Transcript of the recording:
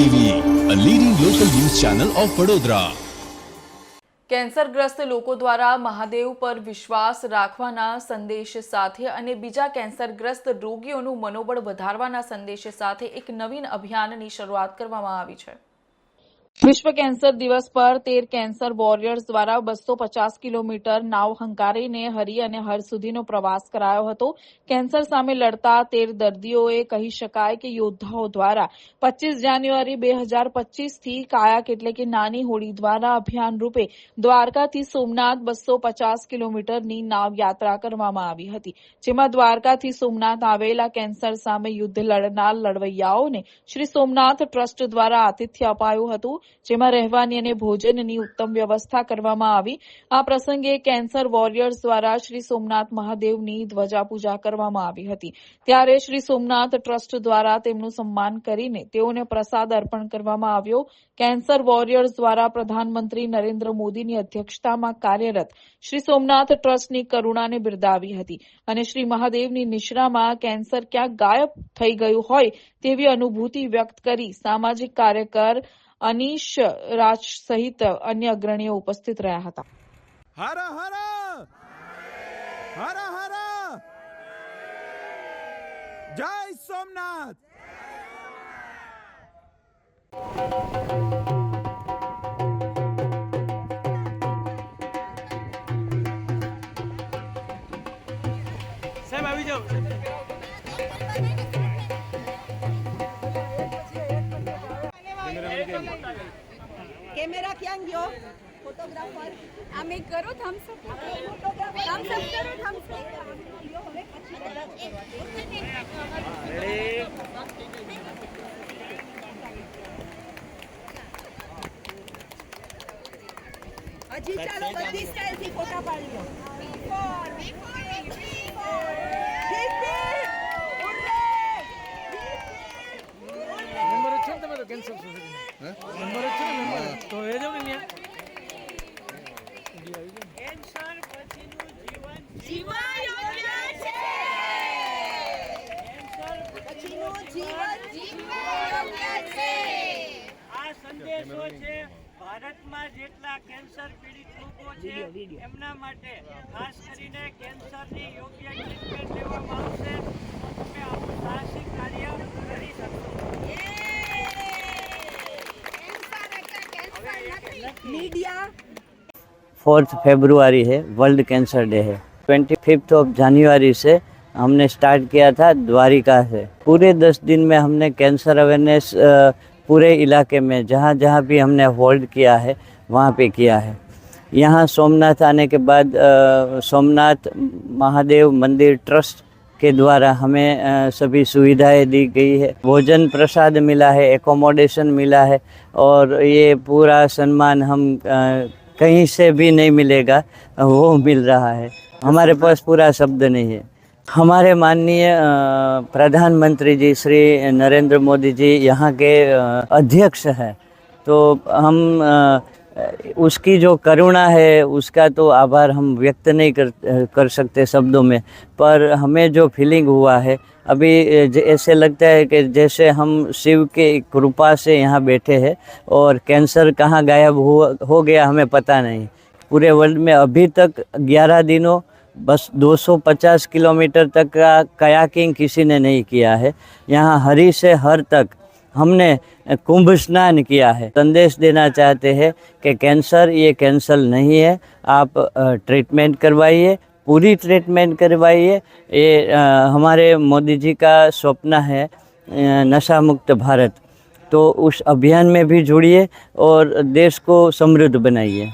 TV a leading local news channel of Vadodara કેન્સરગ્રસ્ત લોકો દ્વારા મહાદેવ પર વિશ્વાસ રાખવાના સંદેશ સાથે અને બીજા કેન્સરગ્રસ્ત રોગીઓનું મનોબળ વધારવાના સંદેશ સાથે એક નવીન અભિયાનની શરૂઆત કરવામાં આવી છે. વિશ્વ કેન્સર દિવસ પર તેર કેન્સર વોરિયર્સ દ્વારા બસો પચાસ કિલોમીટર નાવ હંકારીને હરી અને હર સુધીનો પ્રવાસ કરાયો હતો. કેન્સર સામે લડતા તેર દર્દીઓએ કહી શકાય કે યોદ્ધાઓ દ્વારા પચીસ જાન્યુઆરી બે હજાર પચીસથી કાયાક એટલે કે નાની હોળી દ્વારા અભિયાન રૂપે દ્વારકાથી સોમનાથ બસો પચાસ કિલોમીટરની નાવ યાત્રા કરવામાં આવી હતી. જેમાં દ્વારકાથી સોમનાથ આવેલા કેન્સર સામે યુદ્ધ લડનાર લડવૈયાઓને શ્રી સોમનાથ ટ્રસ્ટ દ્વારા આતિથ્ય અપાયું હતું. જેમાં રહેવાની અને ભોજનની ઉત્તમ વ્યવસ્થા કરવામાં આવી. આ પ્રસંગે કેન્સર વોરિયર્સ દ્વારા શ્રી સોમનાથ મહાદેવની ધ્વજા પૂજા કરવામાં આવી હતી. ત્યારે શ્રી સોમનાથ ટ્રસ્ટ દ્વારા તેમનું સન્માન કરીને તેઓને પ્રસાદ અર્પણ કરવામાં આવ્યો. કેન્સર વોરિયર્સ દ્વારા પ્રધાનમંત્રી નરેન્દ્ર મોદીની અધ્યક્ષતામાં કાર્યરત શ્રી સોમનાથ ટ્રસ્ટની કરુણાને બિરદાવી હતી અને શ્રી મહાદેવની નિશ્રામાં કેન્સર ક્યાંક ગાયબ થઈ ગયું હોય તેવી અનુભૂતિ વ્યક્ત કરી સામાજિક કાર્યકર અનીશ રાજ સહિત અન્ય અગ્રણીઓ ઉપસ્થિત રહ્યા હતા. હર હર! હર હર! જય સોમનાથ! સાહેબ આવી જાઓ. કેમેરા ક્યાં ગયો ફોટોગ્રાફર આમે કરો થમ્સ અપ થમ્સ અપ કરો થમ્સ અપ હજી ચાલો બધી સ્ટાઇલ થી ફોટા પાડી લો Keep it! જ છે ને તમે તો કેન્સર સોસાયટી મેમ્બર જ છે ને મેમ્બર તો એ જાવ ને પછીનું જીવન આ સંદેશો છે ભારતમાં જેટલા કેન્સર પીડિત લોકો છે એમના માટે ખાસ કરીને કેન્સરની યોગ્ય मीडिया फोर्थ फेब्रुआरी है, वर्ल्ड कैंसर डे है। ट्वेंटी फिफ्थ ऑफ़ जनवरी से हमने स्टार्ट किया था, द्वारिका से। पूरे दस दिन में हमने कैंसर अवेयरनेस पूरे इलाके में जहाँ जहाँ भी हमने होल्ड किया है, वहाँ पे किया है। यहाँ सोमनाथ आने के बाद सोमनाथ महादेव मंदिर ट्रस्ट के द्वारा हमें सभी सुविधाएँ दी गई है। भोजन प्रसाद मिला है एकोमोडेशन मिला है और ये पूरा सम्मान हम कहीं से भी नहीं मिलेगा, वो मिल रहा है। हमारे पास पूरा शब्द नहीं है। हमारे माननीय प्रधानमंत्री जी श्री नरेंद्र मोदी जी यहाँ के अध्यक्ष हैं। तो हम उसकी जो करुणा है, उसका तो आभार हम व्यक्त नहीं कर कर सकते शब्दों में, पर हमें जो फीलिंग हुआ है, अभी ऐसे लगता है कि जैसे हम शिव के कृपा से यहाँ बैठे हैं और कैंसर कहाँ गायब हुआ हो गया हमें पता नहीं। पूरे वर्ल्ड में अभी तक 11 दिनों, बस 250 किलोमीटर तक का कयाकिंग किसी ने नहीं किया है। यहाँ हरी से हर तक हमने कुंभ स्नान किया है। संदेश देना चाहते हैं कि कैंसर, ये कैंसर नहीं है। आप ट्रीटमेंट करवाइए, पूरी ट्रीटमेंट करवाइए। ये हमारे मोदी जी का स्वप्न है नशा मुक्त भारत। तो उस अभियान में भी जुड़िए और देश को समृद्ध बनाइए।